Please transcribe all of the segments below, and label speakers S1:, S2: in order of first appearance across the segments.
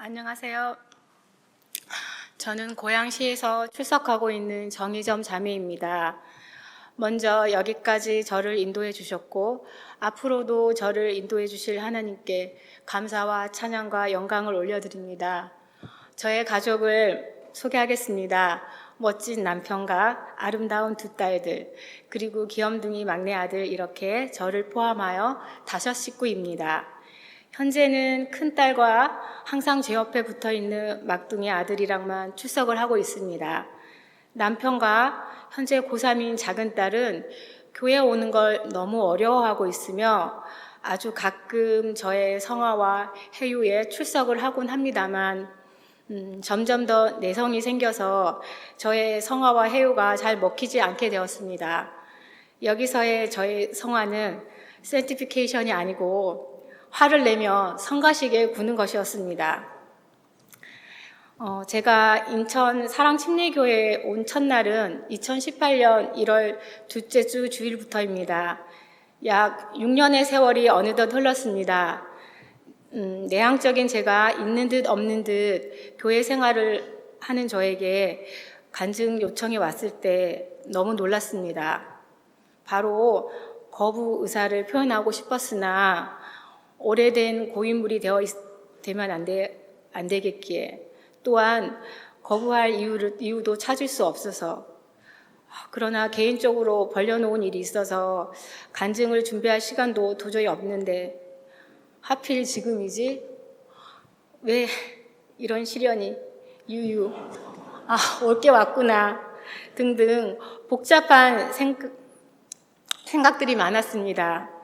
S1: 안녕하세요. 저는 고양시에서 출석하고 있는 정희점 자매입니다. 먼저 여기까지 저를 인도해 주셨고 앞으로도 저를 인도해 주실 하나님께 감사와 찬양과 영광을 올려드립니다. 저의 가족을 소개하겠습니다. 멋진 남편과 아름다운 두 딸들, 그리고 귀염둥이 막내 아들 이렇게 저를 포함하여 다섯 식구입니다. 현재는 큰 딸과 항상 제 옆에 붙어 있는 막둥이 아들이랑만 출석을 하고 있습니다. 남편과 현재 고3인 작은 딸은 교회 오는 걸 너무 어려워하고 있으며 아주 가끔 저의 성화와 해유에 출석을 하곤 합니다만 음, 점점 더 내성이 생겨서 저의 성화와 해유가 잘 먹히지 않게 되었습니다. 여기서의 저의 성화는 센티피케이션이 아니고 화를 내며 성가시게 구는 것이었습니다. 어, 제가 인천 사랑침례교회에 온 첫날은 2018년 1월 둘째 주 주일부터입니다. 약 6년의 세월이 어느덧 흘렀습니다. 음, 내향적인 제가 있는 듯 없는 듯 교회 생활을 하는 저에게 간증 요청이 왔을 때 너무 놀랐습니다. 바로 거부 의사를 표현하고 싶었으나 오래된 고인물이 되어 있, 되면 안, 되, 안 되겠기에. 또한 거부할 이유를, 이유도 찾을 수 없어서. 그러나 개인적으로 벌려놓은 일이 있어서 간증을 준비할 시간도 도저히 없는데 하필 지금이지? 왜 이런 시련이? 유유. 아 올게 왔구나. 등등 복잡한 생각, 생각들이 많았습니다.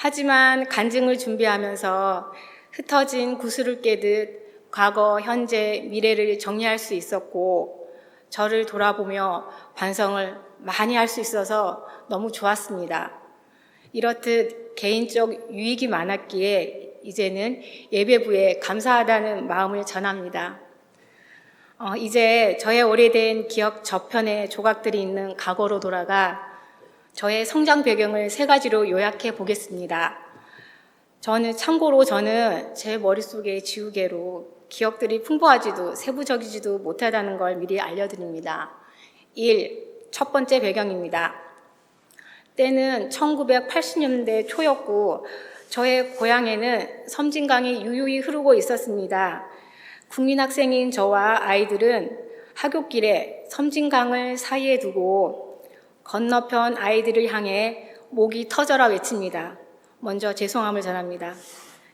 S1: 하지만 간증을 준비하면서 흩어진 구슬을 깨듯 과거, 현재, 미래를 정리할 수 있었고 저를 돌아보며 반성을 많이 할 수 있어서 너무 좋았습니다. 이렇듯 개인적 유익이 많았기에 이제는 예배부에 감사하다는 마음을 전합니다. 어, 이제 저의 오래된 기억 저편의 조각들이 있는 과거로 돌아가 저의 성장 배경을 세 가지로 요약해 보겠습니다. 저는 참고로 저는 제 머릿속의 지우개로 기억들이 풍부하지도 세부적이지도 못하다는 걸 미리 알려드립니다. 1. 첫 번째 배경입니다. 때는 1980년대 초였고 저의 고향에는 섬진강이 유유히 흐르고 있었습니다. 국민학생인 저와 아이들은 하굣길에 섬진강을 사이에 두고 건너편 아이들을 향해 목이 터져라 외칩니다. 먼저 죄송함을 전합니다.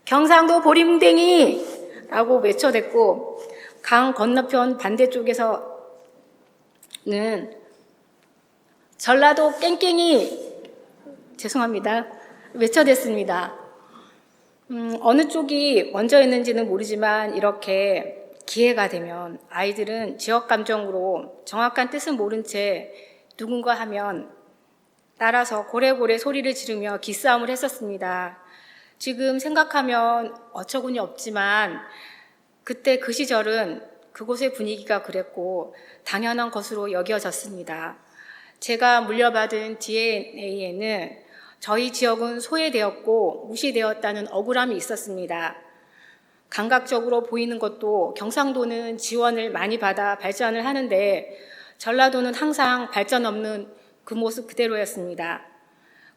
S1: 경상도 보리뭉댕이! 라고 외쳐댔고 강 건너편 반대쪽에서는 전라도 깽깽이 죄송합니다. 외쳐댔습니다. 음, 어느 쪽이 먼저였는지는 모르지만 이렇게 기회가 되면 아이들은 지역 감정으로 정확한 뜻은 모른 채 누군가 하면 따라서 고래고래 소리를 지르며 기싸움을 했었습니다. 지금 생각하면 어처구니 없지만 그때 그 시절은 그곳의 분위기가 그랬고 당연한 것으로 여겨졌습니다. 제가 물려받은 DNA에는 저희 지역은 소외되었고 무시되었다는 억울함이 있었습니다. 감각적으로 보이는 것도 경상도는 지원을 많이 받아 발전을 하는데 전라도는 항상 발전 없는 그 모습 그대로였습니다.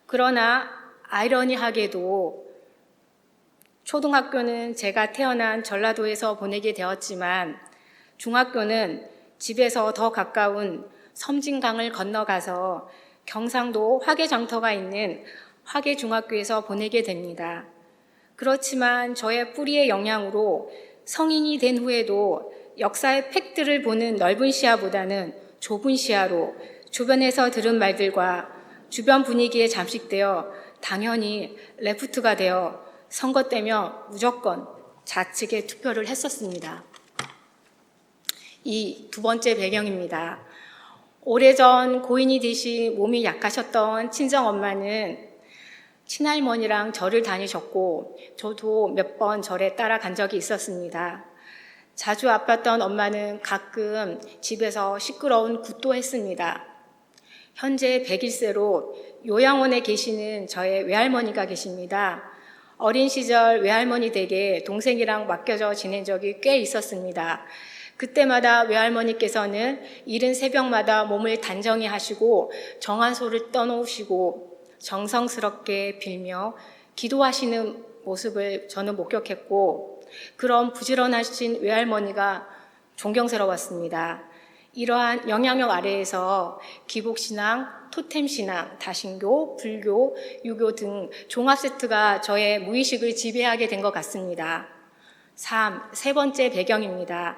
S1: 그러나 아이러니하게도 초등학교는 제가 태어난 전라도에서 보내게 되었지만 중학교는 집에서 더 가까운 섬진강을 건너가서 경상도 화계장터가 있는 화계중학교에서 보내게 됩니다. 그렇지만 저의 뿌리의 영향으로 성인이 된 후에도 역사의 팩트를 보는 넓은 시야보다는 좁은 시야로 주변에서 들은 말들과 주변 분위기에 잠식되어 당연히 레프트가 되어 선거 때면 무조건 좌측에 투표를 했었습니다. 이 두 번째 배경입니다. 오래전 고인이 되시 몸이 약하셨던 친정 엄마는 친할머니랑 절을 다니셨고 저도 몇 번 절에 따라간 적이 있었습니다. 자주 아팠던 엄마는 가끔 집에서 시끄러운 굿도 했습니다. 현재 101세로 요양원에 계시는 저의 외할머니가 계십니다. 어린 시절 외할머니 댁에 동생이랑 맡겨져 지낸 적이 꽤 있었습니다. 그때마다 외할머니께서는 이른 새벽마다 몸을 단정히 하시고 정한소를 떠놓으시고 정성스럽게 빌며 기도하시는 모습을 저는 목격했고 그런 부지런하신 외할머니가 존경스러웠습니다. 이러한 영향력 아래에서 기복신앙, 토템신앙, 다신교, 불교, 유교 등 종합세트가 저의 무의식을 지배하게 된 것 같습니다. 3. 세 번째 배경입니다.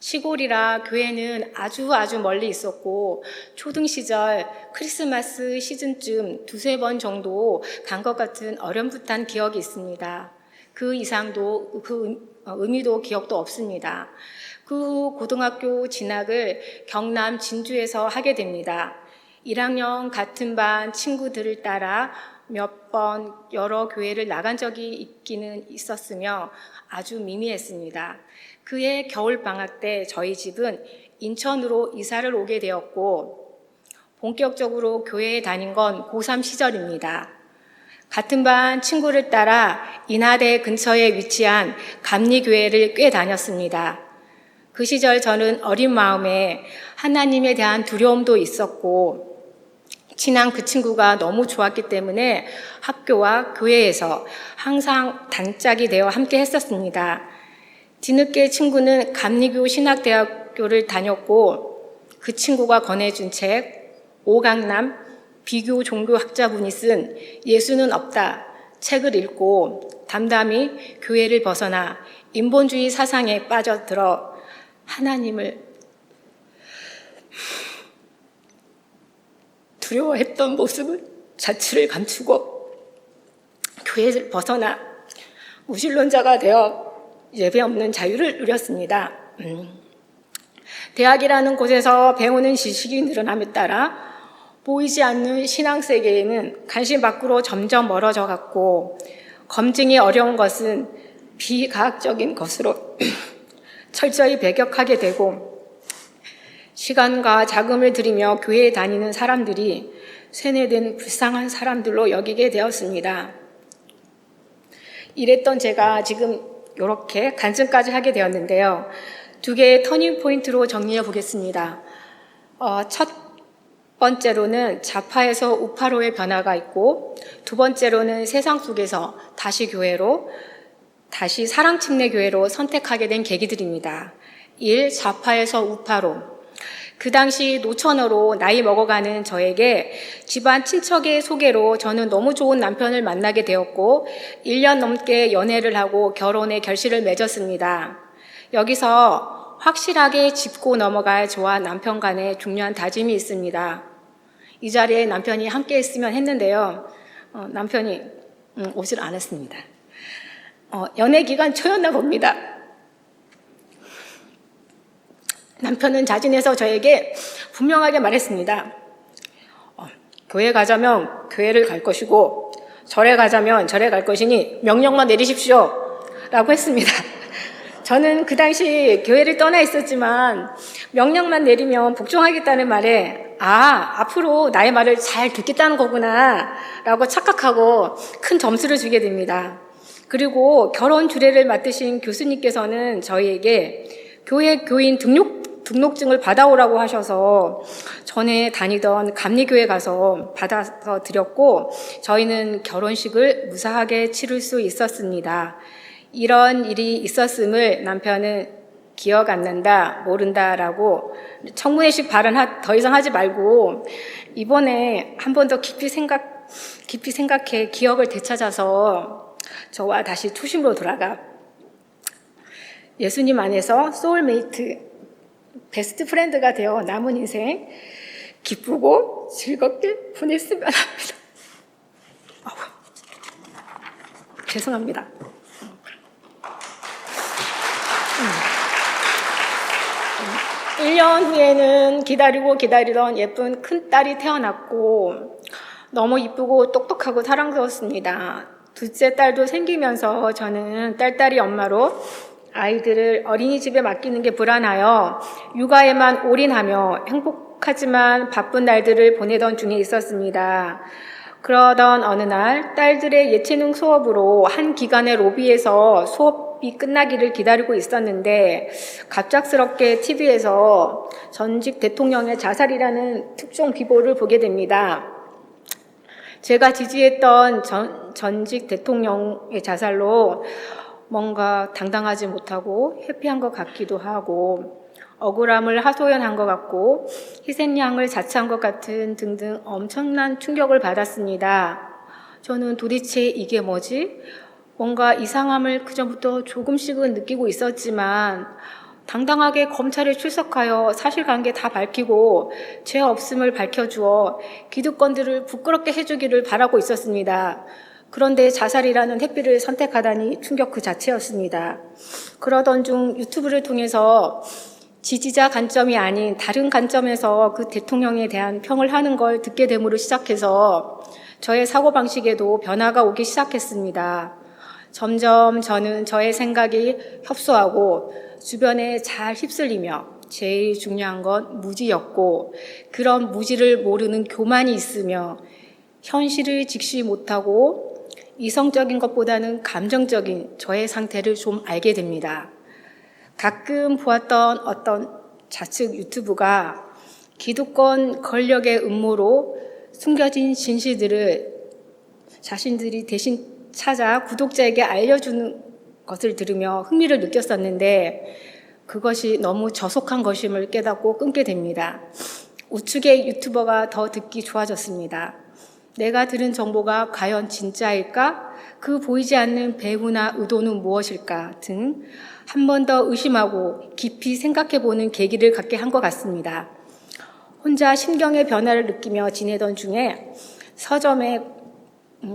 S1: 시골이라 교회는 아주 아주 멀리 있었고 초등 시절 크리스마스 시즌쯤 두세 번 정도 간 것 같은 어렴풋한 기억이 있습니다. 그 이상도 그 의- 어, 의미도 기억도 없습니다. 그 후 고등학교 진학을 경남 진주에서 하게 됩니다. 1학년 같은 반 친구들을 따라 몇 번 여러 교회를 나간 적이 있기는 있었으며 아주 미미했습니다. 그해 겨울 방학 때 저희 집은 인천으로 이사를 오게 되었고 본격적으로 교회에 다닌 건 고3 시절입니다. 같은 반 친구를 따라 인하대 근처에 위치한 감리교회를 꽤 다녔습니다. 그 시절 저는 어린 마음에 하나님에 대한 두려움도 있었고 친한 그 친구가 너무 좋았기 때문에 학교와 교회에서 항상 단짝이 되어 함께 했었습니다. 뒤늦게 친구는 감리교 신학대학교를 다녔고 그 친구가 권해준 책 오강남 비교 종교학자분이 쓴 예수는 없다 책을 읽고 담담히 교회를 벗어나 인본주의 사상에 빠져들어 하나님을 두려워했던 모습을 자취를 감추고 교회를 벗어나 무신론자가 되어 예배 없는 자유를 누렸습니다. 음. 대학이라는 곳에서 배우는 지식이 늘어남에 따라 보이지 않는 신앙 세계에는 관심 밖으로 점점 멀어져 갔고 검증이 어려운 것은 비과학적인 것으로 철저히 배격하게 되고 시간과 자금을 들이며 교회에 다니는 사람들이 세뇌된 불쌍한 사람들로 여기게 되었습니다. 이랬던 제가 지금 이렇게 간증까지 하게 되었는데요. 두 개의 터닝 포인트로 정리해 보겠습니다. 어, 첫 번째로는 좌파에서 우파로의 변화가 있고 두 번째로는 세상 속에서 다시 교회로 다시 사랑 침례 교회로 선택하게 된 계기들입니다. 1. 좌파에서 우파로 그 당시 노처녀로 나이 먹어가는 저에게 집안 친척의 소개로 저는 너무 좋은 남편을 만나게 되었고 1년 넘게 연애를 하고 결혼의 결실을 맺었습니다. 여기서 확실하게 짚고 넘어갈 저와 남편 간의 중요한 다짐이 있습니다. 이 자리에 남편이 함께 했으면 했는데요. 어, 남편이 음, 오질 않았습니다. 어, 연애 기간 초였나 봅니다. 남편은 자진해서 저에게 분명하게 말했습니다. 어, 교회 가자면 교회를 갈 것이고 절에 가자면 절에 갈 것이니 명령만 내리십시오. 라고 했습니다. 저는 그 당시 교회를 떠나 있었지만 명령만 내리면 복종하겠다는 말에 아, 앞으로 나의 말을 잘 듣겠다는 거구나 라고 착각하고 큰 점수를 주게 됩니다. 그리고 결혼 주례를 맡으신 교수님께서는 저희에게 교회 교인 등록, 등록증을 받아오라고 하셔서 전에 다니던 감리교회 가서 받아서 드렸고 저희는 결혼식을 무사하게 치를 수 있었습니다. 이런 일이 있었음을 남편은 기억 안 난다, 모른다라고 청문회식 발언 더 이상 하지 말고 이번에 한 번 더 깊이 생각, 깊이 생각해 기억을 되찾아서 저와 다시 초심으로 돌아가 예수님 안에서 소울메이트, 베스트 프렌드가 되어 남은 인생 기쁘고 즐겁게 보냈으면 합니다. 죄송합니다. 1년 후에는 기다리고 기다리던 예쁜 큰딸이 태어났고 너무 이쁘고 똑똑하고 사랑스러웠습니다. 둘째 딸도 생기면서 저는 딸딸이 엄마로 아이들을 어린이집에 맡기는 게 불안하여 육아에만 올인하며 행복하지만 바쁜 날들을 보내던 중에 있었습니다. 그러던 어느 날 딸들의 예체능 수업으로 한 기관의 로비에서 수업 이 끝나기를 기다리고 있었는데 갑작스럽게 TV에서 전직 대통령의 자살이라는 특종 비보를 보게 됩니다. 제가 지지했던 전, 전직 대통령의 자살로 뭔가 당당하지 못하고 회피한 것 같기도 하고 억울함을 하소연한 것 같고 희생양을 자처한 것 같은 등등 엄청난 충격을 받았습니다. 저는 도대체 이게 뭐지? 뭔가 이상함을 그전부터 조금씩은 느끼고 있었지만 당당하게 검찰에 출석하여 사실관계 다 밝히고 죄 없음을 밝혀주어 기득권들을 부끄럽게 해주기를 바라고 있었습니다. 그런데 자살이라는 햇빛을 선택하다니 충격 그 자체였습니다. 그러던 중 유튜브를 통해서 지지자 관점이 아닌 다른 관점에서 그 대통령에 대한 평을 하는 걸 듣게 됨으로 시작해서 저의 사고방식에도 변화가 오기 시작했습니다. 점점 저는 저의 생각이 협소하고 주변에 잘 휩쓸리며 제일 중요한 건 무지였고 그런 무지를 모르는 교만이 있으며 현실을 직시 못하고 이성적인 것보다는 감정적인 저의 상태를 좀 알게 됩니다. 가끔 보았던 어떤 좌측 유튜브가 기득권 권력의 음모로 숨겨진 진실들을 자신들이 대신 찾아 구독자에게 알려주는 것을 들으며 흥미를 느꼈었는데 그것이 너무 저속한 것임을 깨닫고 끊게 됩니다. 우측의 유튜버가 더 듣기 좋아졌습니다. 내가 들은 정보가 과연 진짜일까? 그 보이지 않는 배후나 의도는 무엇일까? 등 한 번 더 의심하고 깊이 생각해 보는 계기를 갖게 한 것 같습니다. 혼자 심경의 변화를 느끼며 지내던 중에 서점에 음,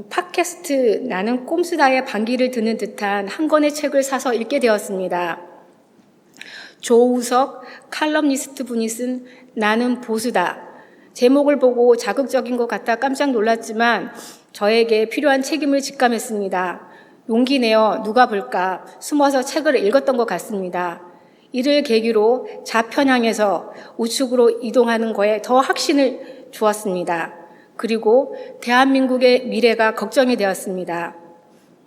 S1: 팟캐스트 나는 꼼수다의 반기를 드는 듯한 한 권의 책을 사서 읽게 되었습니다. 조우석 칼럼니스트 분이 쓴 나는 보수다. 제목을 보고 자극적인 것 같아 깜짝 놀랐지만 저에게 필요한 책임을 직감했습니다. 용기 내어 누가 볼까 숨어서 책을 읽었던 것 같습니다. 이를 계기로 좌편향에서 우측으로 이동하는 거에 더 확신을 주었습니다. 그리고 대한민국의 미래가 걱정이 되었습니다.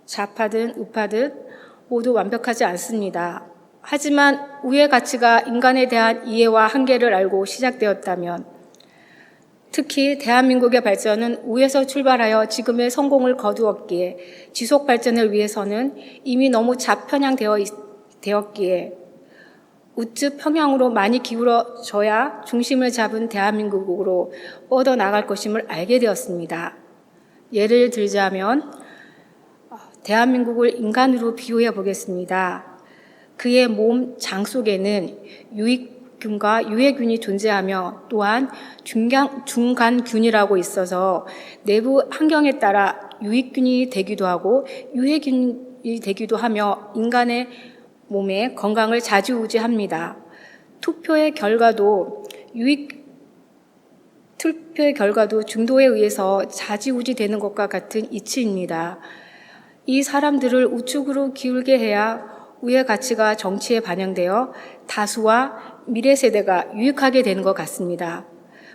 S1: 좌파든 우파든 모두 완벽하지 않습니다. 하지만 우의 가치가 인간에 대한 이해와 한계를 알고 시작되었다면 특히 대한민국의 발전은 우에서 출발하여 지금의 성공을 거두었기에 지속 발전을 위해서는 이미 너무 좌편향되어 있, 되었기에 우측 평양으로 많이 기울어져야 중심을 잡은 대한민국으로 뻗어 나갈 것임을 알게 되었습니다. 예를 들자면 어, 대한민국을 인간으로 비유해 보겠습니다. 그의 몸 장 속에는 유익균과 유해균이 존재하며 또한 중간, 중간균이라고 있어서 내부 환경에 따라 유익균이 되기도 하고 유해균이 되기도 하며 인간의 몸의 건강을 좌지우지합니다. 투표의 결과도 유익 투표의 결과도 중도에 의해서 좌지우지 되는 것과 같은 이치입니다. 이 사람들을 우측으로 기울게 해야 우의 가치가 정치에 반영되어 다수와 미래 세대가 유익하게 되는 것 같습니다.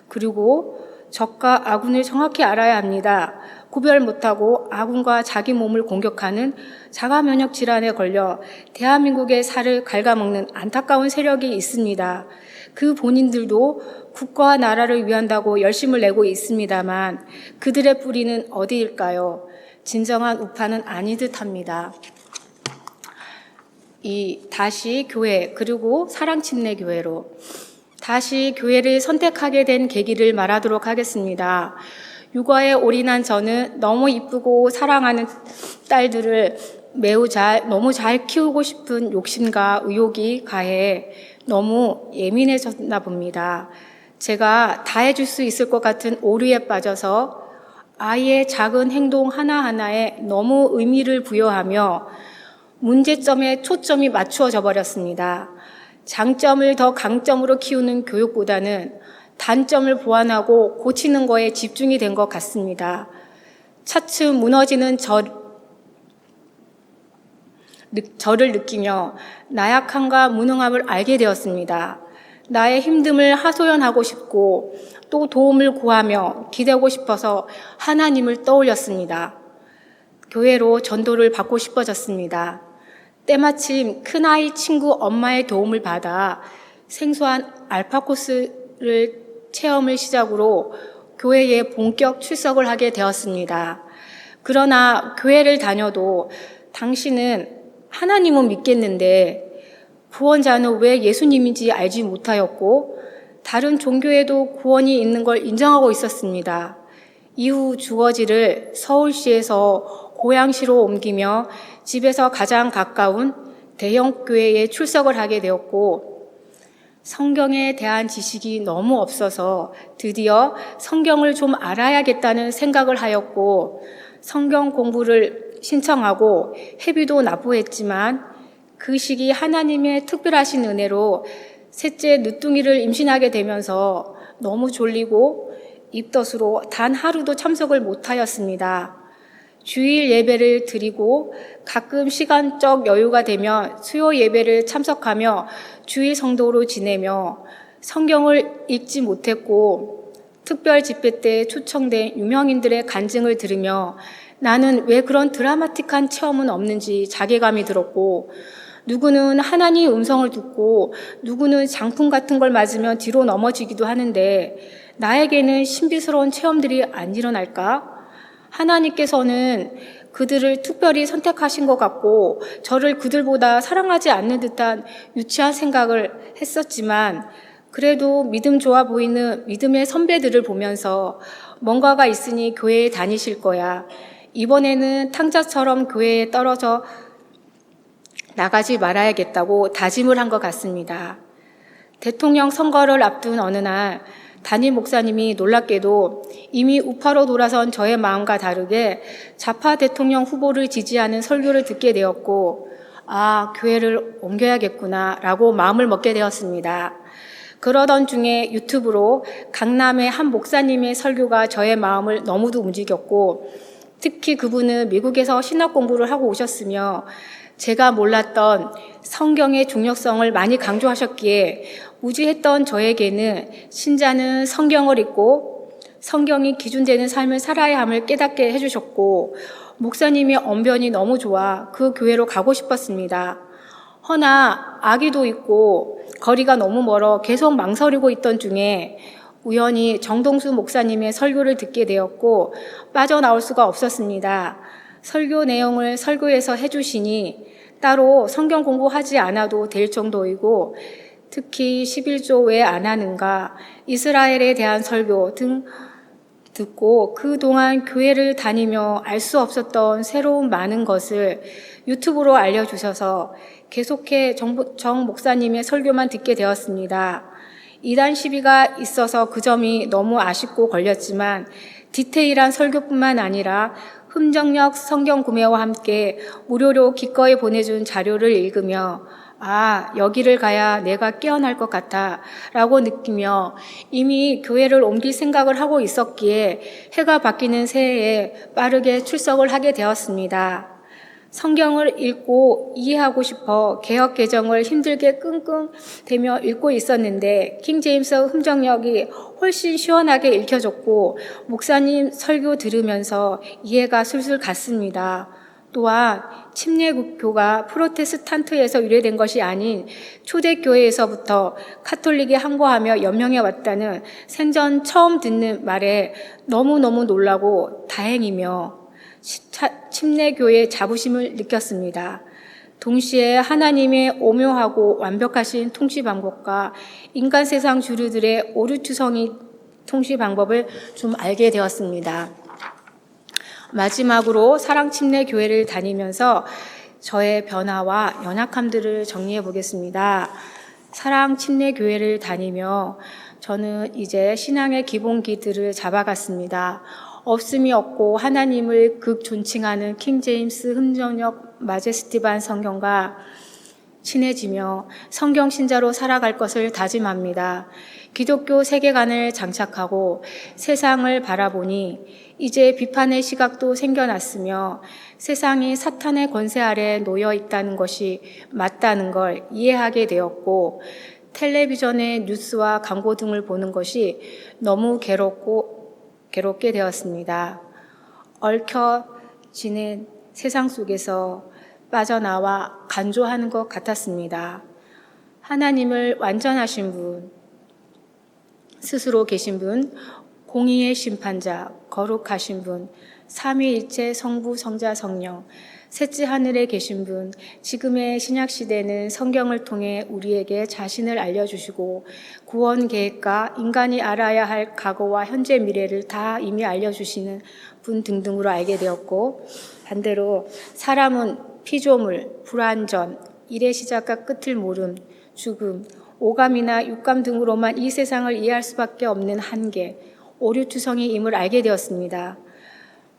S1: 그리고 적과 아군을 정확히 알아야 합니다. 구별 못하고 아군과 자기 몸을 공격하는 자가 면역 질환에 걸려 대한민국의 살을 갉아먹는 안타까운 세력이 있습니다. 그 본인들도 국가와 나라를 위한다고 열심을 내고 있습니다만 그들의 뿌리는 어디일까요? 진정한 우파는 아니 듯합니다. 이 다시 교회 그리고 사랑 침례 교회로 다시 교회를 선택하게 된 계기를 말하도록 하겠습니다. 육아에 올인한 저는 너무 이쁘고 사랑하는 딸들을 매우 잘, 너무 잘 키우고 싶은 욕심과 의욕이 가해 너무 예민해졌나 봅니다. 제가 다 해줄 수 있을 것 같은 오류에 빠져서 아이의 작은 행동 하나하나에 너무 의미를 부여하며 문제점에 초점이 맞추어져 버렸습니다. 장점을 더 강점으로 키우는 교육보다는 단점을 보완하고 고치는 거에 집중이 된 것 같습니다. 차츰 무너지는 저, 저를 느끼며 나약함과 무능함을 알게 되었습니다. 나의 힘듦을 하소연하고 싶고 또 도움을 구하며 기대고 싶어서 하나님을 떠올렸습니다. 교회로 전도를 받고 싶어졌습니다. 때마침 큰아이 친구 엄마의 도움을 받아 생소한 알파 코스 를 체험을 시작으로 교회에 본격 출석을 하게 되었습니다. 그러나 교회를 다녀도 당신은 하나님은 믿겠는데 구원자는 왜 예수님인지 알지 못하였고 다른 종교에도 구원이 있는 걸 인정하고 있었습니다. 이후 주거지를 서울시에서 고양시로 옮기며 집에서 가장 가까운 대형 교회에 출석을 하게 되었고 성경에 대한 지식이 너무 없어서 드디어 성경을 좀 알아야겠다는 생각을 하였고 성경 공부를 신청하고 회비도 납부했지만 그 시기 하나님의 특별하신 은혜로 셋째 늦둥이를 임신하게 되면서 너무 졸리고 입덧으로 단 하루도 참석을 못하였습니다. 주일 예배를 드리고 가끔 시간적 여유가 되면 수요 예배를 참석하며 주일 성도로 지내며 성경을 읽지 못했고 특별 집회 때 초청된 유명인들의 간증을 들으며 나는 왜 그런 드라마틱한 체험은 없는지 자괴감이 들었고 누구는 하나님 음성을 듣고 누구는 장풍 같은 걸 맞으면 뒤로 넘어지기도 하는데 나에게는 신비스러운 체험들이 안 일어날까? 하나님께서는 그들을 특별히 선택하신 것 같고 저를 그들보다 사랑하지 않는 듯한 유치한 생각을 했었지만 그래도 믿음 좋아 보이는 믿음의 선배들을 보면서 뭔가가 있으니 교회에 다니실 거야. 이번에는 탕자처럼 교회에 떨어져 나가지 말아야겠다고 다짐을 한 것 같습니다. 대통령 선거를 앞둔 어느 날 담임 목사님이 놀랍게도 이미 우파로 돌아선 저의 마음과 다르게 좌파 대통령 후보를 지지하는 설교를 듣게 되었고 아 교회를 옮겨야겠구나 라고 마음을 먹게 되었습니다. 그러던 중에 유튜브로 강남의 한 목사님의 설교가 저의 마음을 너무도 움직였고 특히 그분은 미국에서 신학 공부를 하고 오셨으며 제가 몰랐던 성경의 중요성을 많이 강조하셨기에 무지했던 저에게는 신자는 성경을 읽고 성경이 기준되는 삶을 살아야 함을 깨닫게 해주셨고 목사님의 언변이 너무 좋아 그 교회로 가고 싶었습니다. 허나 아기도 있고 거리가 너무 멀어 계속 망설이고 있던 중에 우연히 정동수 목사님의 설교를 듣게 되었고 빠져나올 수가 없었습니다. 설교 내용을 설교에서 해주시니 따로 성경 공부하지 않아도 될 정도이고 특히 11조 왜 안 하는가, 이스라엘에 대한 설교 등 듣고 그동안 교회를 다니며 알 수 없었던 새로운 많은 것을 유튜브로 알려주셔서 계속해 정, 정 목사님의 설교만 듣게 되었습니다. 이단 시비가 있어서 그 점이 너무 아쉽고 걸렸지만 디테일한 설교뿐만 아니라 흠정력 성경 구매와 함께 무료로 기꺼이 보내준 자료를 읽으며 아, 여기를 가야 내가 깨어날 것 같아 라고 느끼며 이미 교회를 옮길 생각을 하고 있었기에 해가 바뀌는 새해에 빠르게 출석을 하게 되었습니다. 성경을 읽고 이해하고 싶어 개혁 개정을 힘들게 끙끙대며 읽고 있었는데 킹 제임스 흠정력이 훨씬 시원하게 읽혀졌고 목사님 설교 들으면서 이해가 술술 갔습니다. 또한 침례교가 프로테스탄트에서 유래된 것이 아닌 초대교회에서부터 카톨릭에 항거하며 연명해 왔다는 생전 처음 듣는 말에 너무너무 놀라고 다행이며 침례교의 자부심을 느꼈습니다. 동시에 하나님의 오묘하고 완벽하신 통치 방법과 인간 세상 주류들의 오류추성이 통치 방법을 좀 알게 되었습니다. 마지막으로 사랑 침례 교회를 다니면서 저의 변화와 연약함들을 정리해 보겠습니다. 사랑 침례 교회를 다니며 저는 이제 신앙의 기본기들을 잡아갔습니다. 없음이 없고 하나님을 극 존칭하는 킹 제임스 흠정역 마제스티반 성경과 친해지며 성경 신자로 살아갈 것을 다짐합니다. 기독교 세계관을 장착하고 세상을 바라보니 이제 비판의 시각도 생겨났으며 세상이 사탄의 권세 아래 놓여 있다는 것이 맞다는 걸 이해하게 되었고 텔레비전의 뉴스와 광고 등을 보는 것이 너무 괴롭고 괴롭게 되었습니다. 얽혀지는 세상 속에서 빠져나와 간조하는 것 같았습니다. 하나님을 완전하신 분, 스스로 계신 분, 공의의 심판자, 거룩하신 분, 삼위일체 성부, 성자, 성령, 셋째 하늘에 계신 분, 지금의 신약 시대는 성경을 통해 우리에게 자신을 알려주시고 구원 계획과 인간이 알아야 할 과거와 현재 미래를 다 이미 알려주시는 분 등등으로 알게 되었고 반대로 사람은 피조물, 불완전, 일의 시작과 끝을 모름, 죽음, 오감이나 육감 등으로만 이 세상을 이해할 수밖에 없는 한계, 오류투성이임을 알게 되었습니다.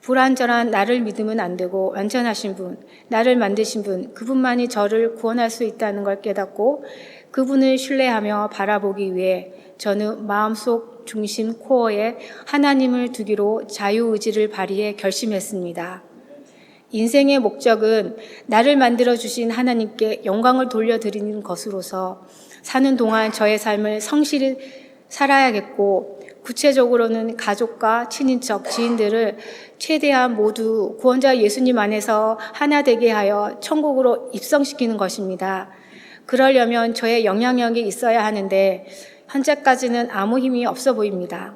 S1: 불완전한 나를 믿으면 안 되고 완전하신 분, 나를 만드신 분, 그분만이 저를 구원할 수 있다는 걸 깨닫고 그분을 신뢰하며 바라보기 위해 저는 마음속 중심 코어에 하나님을 두기로 자유의지를 발휘해 결심했습니다. 인생의 목적은 나를 만들어 주신 하나님께 영광을 돌려드리는 것으로서 사는 동안 저의 삶을 성실히 살아야겠고 구체적으로는 가족과 친인척, 지인들을 최대한 모두 구원자 예수님 안에서 하나 되게 하여 천국으로 입성시키는 것입니다. 그러려면 저의 영향력이 있어야 하는데 현재까지는 아무 힘이 없어 보입니다.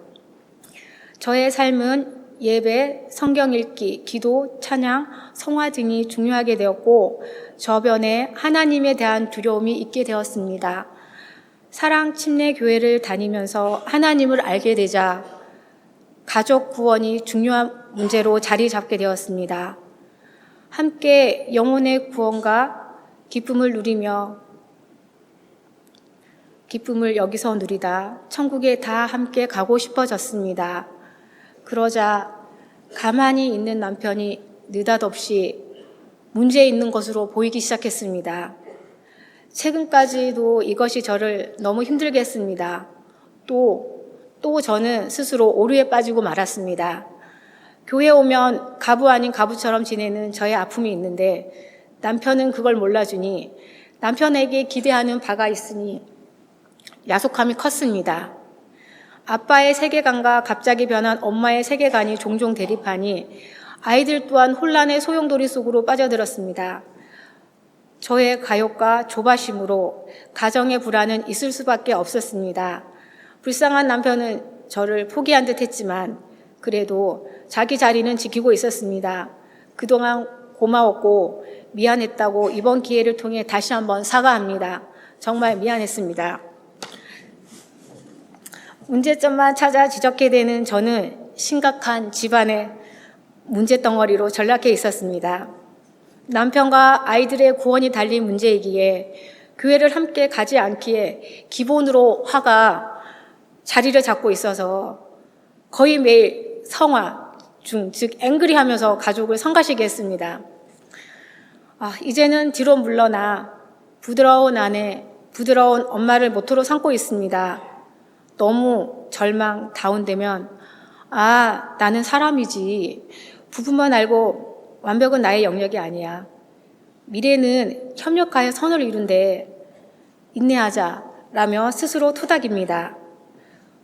S1: 저의 삶은 예배, 성경 읽기, 기도, 찬양, 성화 등이 중요하게 되었고 저변에 하나님에 대한 두려움이 있게 되었습니다. 사랑 침례 교회를 다니면서 하나님을 알게 되자 가족 구원이 중요한 문제로 자리 잡게 되었습니다. 함께 영혼의 구원과 기쁨을 누리며 기쁨을 여기서 누리다 천국에 다 함께 가고 싶어졌습니다. 그러자 가만히 있는 남편이 느닷없이 문제 있는 것으로 보이기 시작했습니다. 최근까지도 이것이 저를 너무 힘들게 했습니다. 또, 또 저는 스스로 오류에 빠지고 말았습니다. 교회 오면 가부 아닌 가부처럼 지내는 저의 아픔이 있는데 남편은 그걸 몰라주니 남편에게 기대하는 바가 있으니 야속함이 컸습니다. 아빠의 세계관과 갑자기 변한 엄마의 세계관이 종종 대립하니 아이들 또한 혼란의 소용돌이 속으로 빠져들었습니다. 저의 가욕과 조바심으로 가정의 불안은 있을 수밖에 없었습니다. 불쌍한 남편은 저를 포기한 듯 했지만 그래도 자기 자리는 지키고 있었습니다. 그동안 고마웠고 미안했다고 이번 기회를 통해 다시 한번 사과합니다. 정말 미안했습니다. 문제점만 찾아 지적게 되는 저는 심각한 집안의 문제덩어리로 전락해 있었습니다. 남편과 아이들의 구원이 달린 문제이기에 교회를 함께 가지 않기에 기본으로 화가 자리를 잡고 있어서 거의 매일 성화 중, 즉 앵그리 하면서 가족을 성가시게 했습니다. 아, 이제는 뒤로 물러나 부드러운 아내, 부드러운 엄마를 모토로 삼고 있습니다. 너무 절망, 다운되면 아, 나는 사람이지. 부분만 알고 완벽은 나의 영역이 아니야. 미래는 협력하여 선을 이룬데 인내하자 라며 스스로 토닥입니다.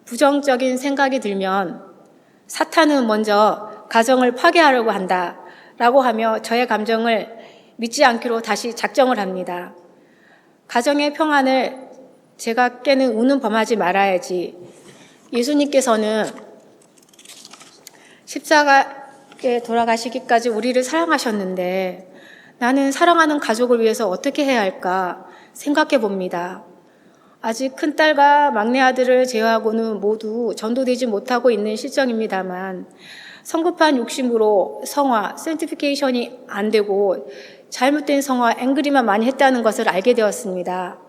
S1: 부정적인 생각이 들면 사탄은 먼저 가정을 파괴하려고 한다 라고 하며 저의 감정을 믿지 않기로 다시 작정을 합니다. 가정의 평안을 제가 깨는 우는 범하지 말아야지. 예수님께서는 십자가 에 돌아가시기까지 우리를 사랑하셨는데 나는 사랑하는 가족을 위해서 어떻게 해야 할까 생각해 봅니다. 아직 큰딸과 막내 아들을 제외하고는 모두 전도되지 못하고 있는 실정입니다만 성급한 욕심으로 성화, 센티피케이션이 안 되고 잘못된 성화, 앵그리만 많이 했다는 것을 알게 되었습니다.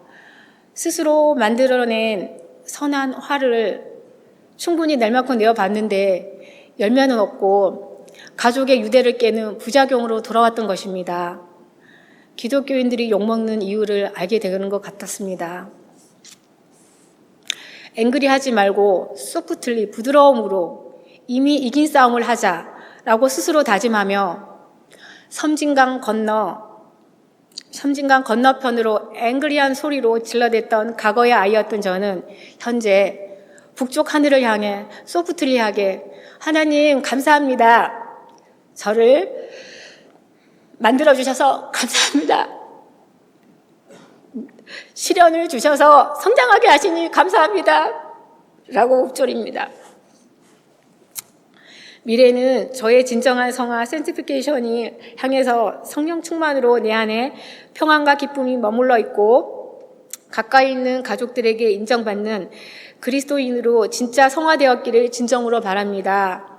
S1: 스스로 만들어낸 선한 화를 충분히 낼 만큼 내어봤는데 열매는 없고 가족의 유대를 깨는 부작용으로 돌아왔던 것입니다. 기독교인들이 욕먹는 이유를 알게 되는 것 같았습니다. 앵그리 하지 말고 소프트리 부드러움으로 이미 이긴 싸움을 하자라고 스스로 다짐하며 섬진강 건너 섬진강 건너편으로 앵그리한 소리로 질러댔던 과거의 아이였던 저는 현재 북쪽 하늘을 향해 소프트리하게 하나님 감사합니다. 저를 만들어 주셔서 감사합니다. 시련을 주셔서 성장하게 하시니 감사합니다. 라고 읊조립니다. 미래는 저의 진정한 성화 센티피케이션이 향해서 성령 충만으로 내 안에 평안과 기쁨이 머물러 있고 가까이 있는 가족들에게 인정받는 그리스도인으로 진짜 성화되었기를 진정으로 바랍니다.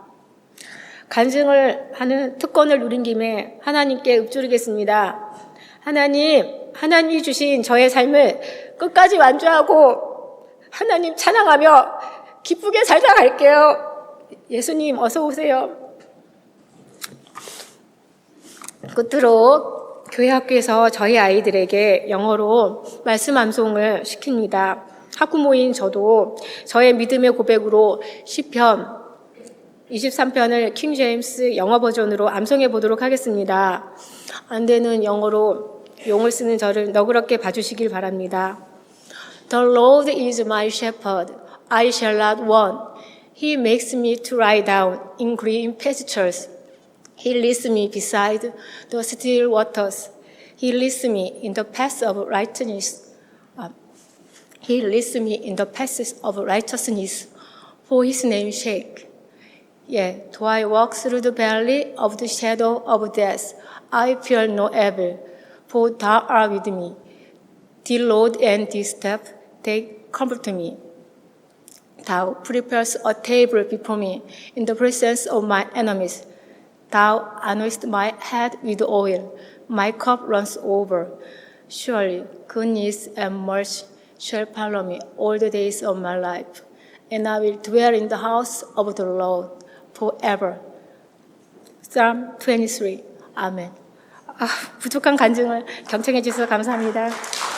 S1: 간증을 하는 특권을 누린 김에 하나님께 읊조리겠습니다. 하나님, 하나님이 주신 저의 삶을 끝까지 완주하고 하나님 찬양하며 기쁘게 살다 갈게요. 예수님 어서 오세요. 끝으로 교회 학교에서 저희 아이들에게 영어로 말씀 암송을 시킵니다. 학부모인 저도 저의 믿음의 고백으로 시편 23편을 킹 제임스 영어 버전으로 암송해 보도록 하겠습니다. 안 되는 영어로 용을 쓰는 저를 너그럽게 봐주시길 바랍니다. The Lord is my shepherd; I shall not want. He makes me to lie down in green pastures. He leads me beside the still waters. He leads me in the paths of righteousness. Uh, he leads me in the paths of righteousness for his name's sake. Yea, though I walk through the valley of the shadow of death, I fear no evil, for thou art with me. The Lord and the staff, they comfort me. Thou preparest a table before me in the presence of my enemies. Thou anointest my head with oil, my cup runs over. Surely goodness and mercy shall follow me all the days of my life, and I will dwell in the house of the Lord forever. Psalm 23. 아멘. 아, 부족한 간증을 경청해 주셔서 감사합니다.